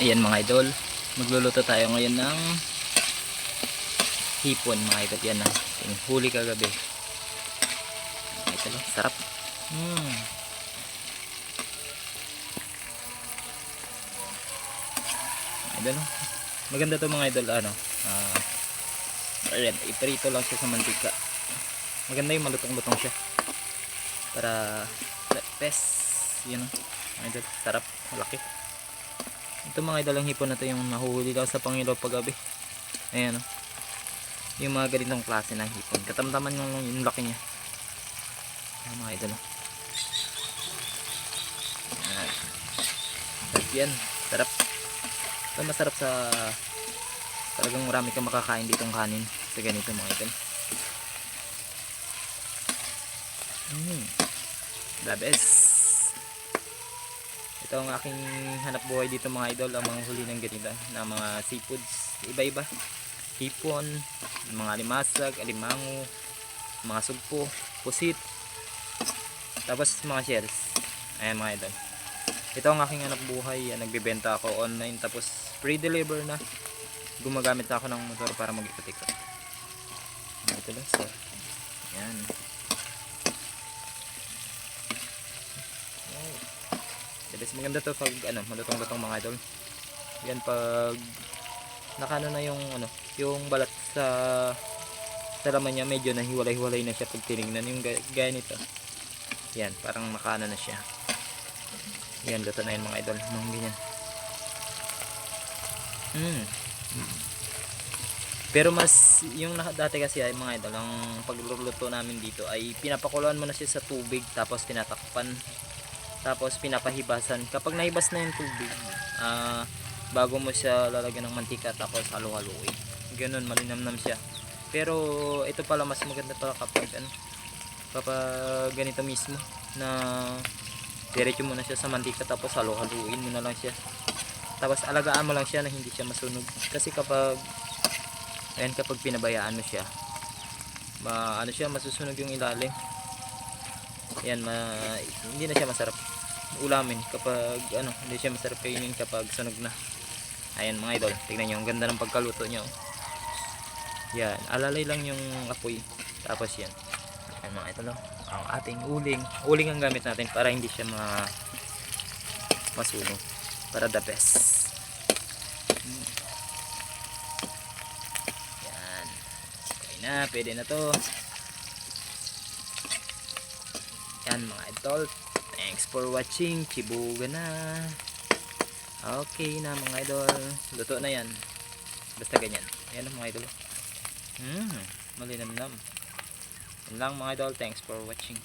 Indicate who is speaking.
Speaker 1: Ayan mga idol. Magluluto tayo ngayon ng hipon mga idol. Yan na. Yung huli kagabi. Idol. oh, Sarap. Mm. Mga idol. oh. Maganda to mga idol. Ano? Ah, ayan, iprito lang siya sa mantika. Maganda yung malutong-lutong siya. Para best. Yun. oh. Mga idol. Sarap. Malaki. Ito mga idol ang hipon na to yung nahuhuli daw sa Pangilo paggabi. Ayan o. Yung mga ganitong klase ng hipon. Katamtaman yung, yung laki niya. Ayan mga idol. oh. Ayan. Sarap yan. Sarap. Ito masarap sa talagang marami kang makakain ditong kanin sa ganito mga idol. Mm. The best. Ito ang aking hanap buhay dito mga idol, ang mga huli ng ganito na mga seafoods, iba-iba. Hipon, mga alimasag, alimango, mga sugpo, pusit, tapos mga shells. Ayan mga idol. Ito ang aking hanap buhay, nagbebenta ako online tapos free deliver na. Gumagamit ako ng motor para mag-ikot-ikot. Ito lang, so, yan. Debes maganda to pag ano, malutong-lutong mga idol. Yan pag nakano na yung ano, yung balat sa sa laman niya medyo nahiwalay-hiwalay na siya pag tinignan yung ga- gaya nito. Yan, parang makano na siya. Yan, luto na yun mga idol. Mga ganyan. Mm. Pero mas, yung dati kasi ay mga idol, ang pagluluto namin dito ay pinapakuluan mo na siya sa tubig tapos tinatakpan tapos pinapahibasan. Kapag nahibas na yung tubig ah, bago mo siya lalagyan ng mantika tapos halo-haloin ganun malinamnam siya. Pero ito pala mas maganda pa kapag ano kapag ganito mismo na diretso mo na siya sa mantika tapos halo-haluin mo na lang siya. Tapos alagaan mo lang siya na hindi siya masunog. Kasi kapag ayan kapag pinabayaan mo siya ma ano siya masusunog yung ilalim. Yan ma hindi na siya masarap ulamin kapag ano hindi siya masarap kainin kapag sunog na. Ayan mga idol tignan nyo ang ganda ng pagkaluto nyo. Yan alalay lang yung apoy tapos yan. Ayan mga idol oh. ang ating uling uling ang gamit natin para hindi siya ma masunog. Para the best. Yan. Okay na pwede na to. Yan mga idol. Thanks for watching. Chibuga na. Okay na mga idol. Luto na yan. Basta ganyan. Yan ang mga idol. Hmm, malinamnam. Yan lang mga idol. Thanks for watching.